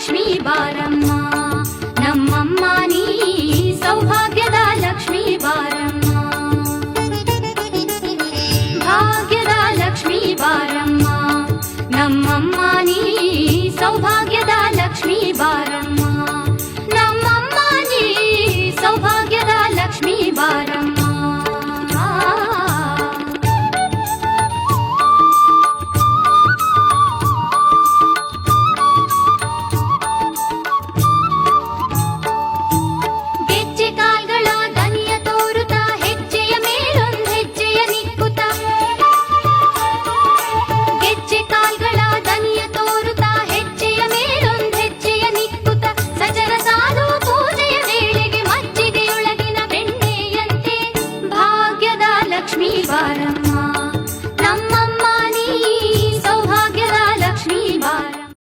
Lakshmi బారమ్మ నమ్మమ్మ வாரம்மா